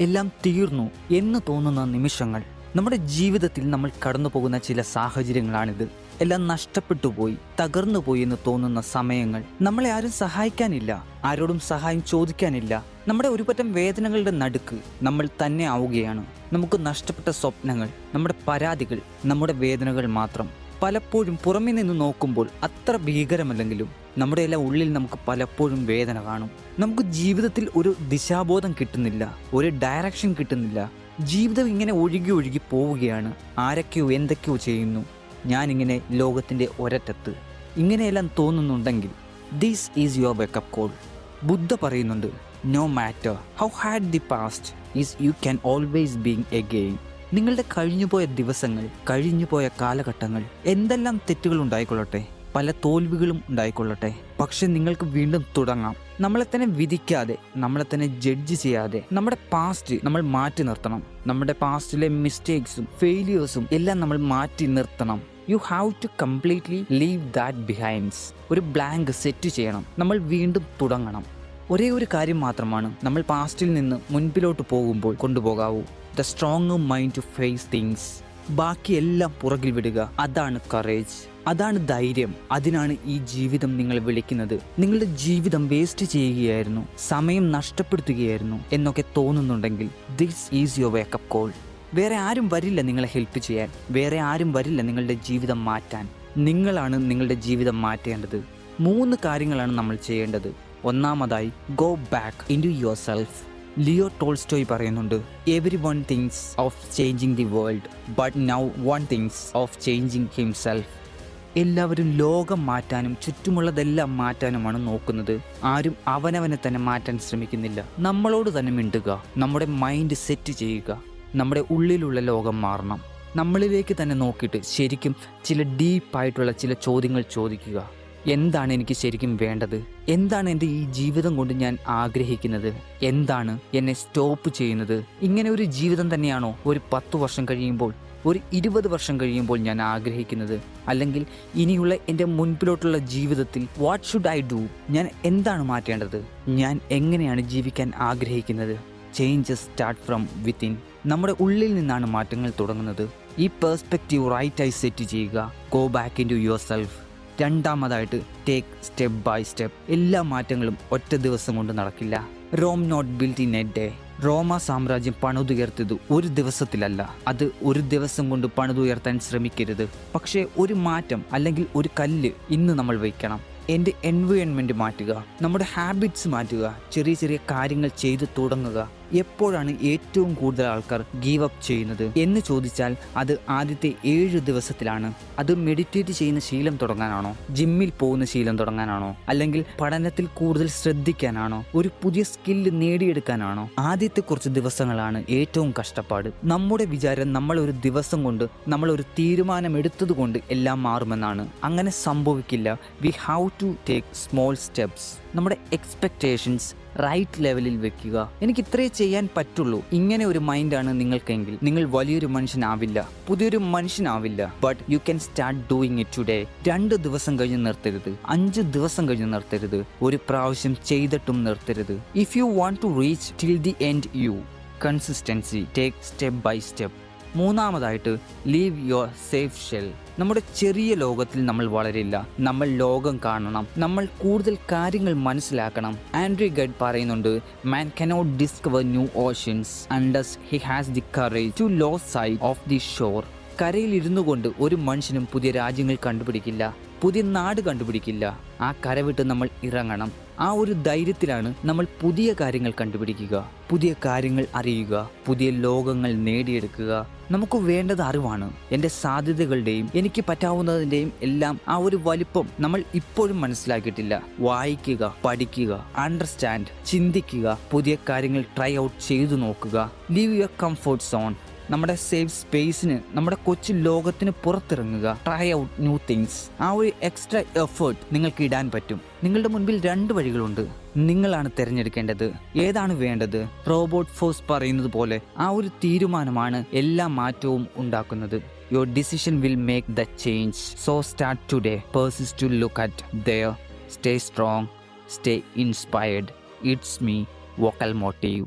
എല്ലാം തീർന്നു എന്ന് തോന്നുന്ന നിമിഷങ്ങൾ. നമ്മുടെ ജീവിതത്തിൽ നമ്മൾ കടന്നു പോകുന്ന ചില സാഹചര്യങ്ങളാണിത്. എല്ലാം നഷ്ടപ്പെട്ടു പോയി തകർന്നു പോയി എന്ന് തോന്നുന്ന സമയങ്ങൾ. നമ്മളെ ആരും സഹായിക്കാനില്ല ആരോടും സഹായം ചോദിക്കാനില്ല. നമ്മുടെ ഒരുപറ്റം വേദനകളുടെ നടുക്ക് നമ്മൾ തന്നെ ആവുകയാണ്. നമുക്ക് നഷ്ടപ്പെട്ട സ്വപ്നങ്ങൾ നമ്മുടെ പരാതികൾ നമ്മുടെ വേദനകൾ മാത്രം. പലപ്പോഴും പുറമെ നിന്ന് നോക്കുമ്പോൾ അത്ര ഭീകരമല്ലെങ്കിലും നമ്മുടെ എല്ലാം ഉള്ളിൽ നമുക്ക് പലപ്പോഴും വേദന കാണും. നമുക്ക് ജീവിതത്തിൽ ഒരു ദിശാബോധം കിട്ടുന്നില്ല ഒരു ഡയറക്ഷൻ കിട്ടുന്നില്ല. ജീവിതം ഇങ്ങനെ ഒഴുകി ഒഴുകി പോവുകയാണ്. ആരൊക്കെയോ എന്തൊക്കെയോ ചെയ്യുന്നു. ഞാനിങ്ങനെ ലോകത്തിന്റെ ഒരറ്റത്ത്. ഇങ്ങനെയെല്ലാം തോന്നുന്നുണ്ടെങ്കിൽ this is your wake up call Buddha പറയുന്നുണ്ട് no matter how hard the past is you can always begin again നിങ്ങളുടെ കഴിഞ്ഞുപോയ ദിവസങ്ങൾ കഴിഞ്ഞുപോയ കാലഘട്ടങ്ങൾ എന്തെല്ലാം തെറ്റുകൾ ഉണ്ടായിക്കൊള്ളട്ടെ? പല തോൽവികളും ഉണ്ടായിക്കൊള്ളട്ടെ. പക്ഷെ നിങ്ങൾക്ക് വീണ്ടും തുടങ്ങാം. നമ്മളെ തന്നെ വിധിക്കാതെ നമ്മളെ തന്നെ ജഡ്ജ് ചെയ്യാതെ നമ്മുടെ പാസ്റ്റ് നമ്മൾ മാറ്റി നിർത്തണം. നമ്മുടെ പാസ്റ്റിലെ മിസ്റ്റേക്സും ഫെയിലിയേഴ്സും എല്ലാം നമ്മൾ മാറ്റി നിർത്തണം. You have to completely leave that behinds ഒരു ബ്ലാങ്ക് സെറ്റ് ചെയ്യണം. നമ്മൾ വീണ്ടും തുടങ്ങണം. ഒരേ ഒരു കാര്യം മാത്രമാണ് നമ്മൾ പാസ്റ്റിൽ നിന്ന് മുൻപിലോട്ട് പോകുമ്പോൾ കൊണ്ടുപോകാവൂ. The strong mind to face things ബാക്കിയെല്ലാം പുറകിൽ വിടുക. അതാണ് കറേജ് അതാണ് ധൈര്യം. അതിനാണ് ഈ ജീവിതം നിങ്ങൾ വിളിക്കുന്നത്. നിങ്ങളുടെ ജീവിതം വേസ്റ്റ് ചെയ്യുകയായിരുന്നു. സമയം നഷ്ടപ്പെടുത്തുകയായിരുന്നു എന്നൊക്കെ തോന്നുന്നുണ്ടെങ്കിൽ this is your wake up call വേറെ ആരും വരില്ല നിങ്ങളെ ഹെൽപ്പ് ചെയ്യാൻ. വേറെ ആരും വരില്ല നിങ്ങളുടെ ജീവിതം മാറ്റാൻ. നിങ്ങളാണ് നിങ്ങളുടെ ജീവിതം മാറ്റേണ്ടത്. മൂന്ന് കാര്യങ്ങളാണ് നമ്മൾ ചെയ്യേണ്ടത്. ഒന്നാമതായി go back into yourself Leo Tolstoy പറയുന്നുണ്ട് everyone thinks of changing the world but no one thinks of changing himself എല്ലാവരും ലോകം മാറ്റാനും ചുറ്റുമുള്ളതെല്ലാം മാറ്റാനുമാണ് നോക്കുന്നത്. ആരും അവനവനെ തന്നെ മാറ്റാൻ ശ്രമിക്കുന്നില്ല. നമ്മളോട് തന്നെ മിണ്ടുക നമ്മുടെ മൈൻഡ് സെറ്റ് ചെയ്യുക നമ്മുടെ ഉള്ളിലുള്ള ലോകം മാറണം. നമ്മളിലേക്ക് തന്നെ നോക്കിയിട്ട് ശരിക്കും ചില ഡീപ്പായിട്ടുള്ള ചില ചോദ്യങ്ങൾ ചോദിക്കുക. എന്താണ് എനിക്ക് ശരിക്കും വേണ്ടത്? എന്താണ് എന്റെ ഈ ജീവിതം കൊണ്ട് ഞാൻ ആഗ്രഹിക്കുന്നത്? എന്താണ് എന്നെ സ്റ്റോപ്പ് ചെയ്യുന്നത്? ഇങ്ങനെ ഒരു ജീവിതം തന്നെയാണോ ഒരു പത്ത് വർഷം കഴിയുമ്പോൾ ഒരു ഇരുപത് വർഷം കഴിയുമ്പോൾ ഞാൻ ആഗ്രഹിക്കുന്നത്? അല്ലെങ്കിൽ ഇനിയുള്ള എന്റെ മുൻപിലോട്ടുള്ള ജീവിതത്തിൽ വാട്ട് ഷുഡ് ഐ ഡു ഞാൻ എന്താണ് മാറ്റേണ്ടത്? ഞാൻ എങ്ങനെയാണ് ജീവിക്കാൻ ആഗ്രഹിക്കുന്നത്? ചേഞ്ചസ് സ്റ്റാർട്ട് ഫ്രം വിത്തിൻ നമ്മുടെ ഉള്ളിൽ നിന്നാണ് മാറ്റങ്ങൾ തുടങ്ങുന്നത്. ഈ പേഴ്സ്പെക്റ്റീവ് റൈറ്റായി സെറ്റ് ചെയ്യുക. Go back into yourself രണ്ടാമതായിട്ട് ടേക്ക് സ്റ്റെപ്പ് ബൈ സ്റ്റെപ്പ് എല്ലാ മാറ്റങ്ങളും ഒറ്റ ദിവസം കൊണ്ട് നടക്കില്ല. Rome not built in a day റോമ സാമ്രാജ്യം പണുതുയർത്തിയത് ഒരു ദിവസത്തിലല്ല. അത് ഒരു ദിവസം കൊണ്ട് പണിതുയർത്താൻ ശ്രമിക്കരുത്. പക്ഷേ ഒരു മാറ്റം അല്ലെങ്കിൽ ഒരു കല്ല് ഇന്ന് നമ്മൾ വയ്ക്കണം എന്റെ എൻവയോൺമെന്റ് മാറ്റുക. നമ്മുടെ ഹാബിറ്റ്സ് മാറ്റുക. ചെറിയ ചെറിയ കാര്യങ്ങൾ ചെയ്തു തുടങ്ങുക. എപ്പോഴാണ് ഏറ്റവും കൂടുതൽ ആൾക്കാർ ഗീവ് അപ്പ് ചെയ്യുന്നത് എന്ന് ചോദിച്ചാൽ അത് ആദ്യത്തെ ഏഴ് ദിവസത്തിലാണ്. അത് മെഡിറ്റേറ്റ് ചെയ്യുന്ന ശീലം തുടങ്ങാനാണോ? ജിമ്മിൽ പോകുന്ന ശീലം തുടങ്ങാനാണോ? അല്ലെങ്കിൽ പഠനത്തിൽ കൂടുതൽ ശ്രദ്ധിക്കാനാണോ? ഒരു പുതിയ സ്കില്ല് നേടിയെടുക്കാനാണോ? ആദ്യത്തെ കുറച്ച് ദിവസങ്ങളാണ് ഏറ്റവും കഷ്ടപ്പാട്. നമ്മുടെ വിചാരം നമ്മൾ ഒരു ദിവസം കൊണ്ട് നമ്മൾ ഒരു തീരുമാനം എടുത്തത് കൊണ്ട് എല്ലാം മാറുമെന്നാണ്. അങ്ങനെ സംഭവിക്കില്ല. We have to take small steps നമ്മുടെ എക്സ്പെക്റ്റേഷൻസ് റൈറ്റ് ലെവലിൽ വെക്കുക. എനിക്ക് ഇത്രേ ചെയ്യാൻ പറ്റുള്ളൂ. ഇങ്ങനെ ഒരു മൈൻഡാണ് നിങ്ങൾക്കെങ്കിൽ. നിങ്ങൾ വലിയൊരു മനുഷ്യനാവില്ല. പുതിയൊരു മനുഷ്യനാവില്ല. But you can start doing it today രണ്ട് ദിവസം കഴിഞ്ഞ് നിർത്തരുത്. അഞ്ച് ദിവസം കഴിഞ്ഞ് നിർത്തരുത്. ഒരു പ്രാവശ്യം ചെയ്തിട്ടും നിർത്തരുത്. If you want to reach till the end you consistency take step by step മൂന്നാമതായിട്ട് ലീവ് യുവർ സേഫ് ഷെൽ നമ്മുടെ ചെറിയ ലോകത്തിൽ നമ്മൾ വളരില്ല. നമ്മൾ ലോകം കാണണം. നമ്മൾ കൂടുതൽ കാര്യങ്ങൾ മനസ്സിലാക്കണം. ആൻഡ്രി ഗഡ് പറയുന്നുണ്ട് man cannot discover new oceans unless he has the courage to lose sight of the shore കരയിൽ ഇരുന്നു കൊണ്ട് ഒരു മനുഷ്യനും പുതിയ രാജ്യങ്ങൾ കണ്ടുപിടിക്കില്ല. പുതിയ നാട് കണ്ടുപിടിക്കില്ല. ആ കര വിട്ട് നമ്മൾ ഇറങ്ങണം. ആ ഒരു ധൈര്യത്തിലാണ് നമ്മൾ പുതിയ കാര്യങ്ങൾ കണ്ടുപിടിക്കുക. പുതിയ കാര്യങ്ങൾ അറിയുക. പുതിയ ലോകങ്ങൾ നേടിയെടുക്കുക. നമുക്ക് വേണ്ടത് അറിവാണ്. എന്റെ സാധ്യതകളുടെയും എനിക്ക് പറ്റാവുന്നതിന്റെയും എല്ലാം ആ ഒരു വലിപ്പം നമ്മൾ ഇപ്പോഴും മനസ്സിലാക്കിയിട്ടില്ല. വായിക്കുക പഠിക്കുക അണ്ടർസ്റ്റാൻഡ് ചിന്തിക്കുക പുതിയ കാര്യങ്ങൾ ട്രൈ ഔട്ട് ചെയ്തു നോക്കുക. ലീവ് യുവർ കംഫോർട്ട് സോൺ നമ്മുടെ സേഫ് സ്പേസിന് നമ്മുടെ കൊച്ചു ലോകത്തിന് പുറത്തിറങ്ങുക. ട്രൈ ഔട്ട് ന്യൂ തിങ്സ് ആ ഒരു എക്സ്ട്രാ എഫേർട്ട് നിങ്ങൾക്ക് ഇടാൻ പറ്റും. നിങ്ങളുടെ മുൻപിൽ രണ്ട് വഴികളുണ്ട്. നിങ്ങളാണ് തിരഞ്ഞെടുക്കേണ്ടത്. ഏതാണ് വേണ്ടത്? റോബോട്ട് ഫോഴ്സ് പറയുന്നത് പോലെ ആ ഒരു തീരുമാനമാണ് എല്ലാ മാറ്റവും ഉണ്ടാക്കുന്നത്. Your decision will make the change so start today persons to look at their stay strong stay inspired it's me vocal motive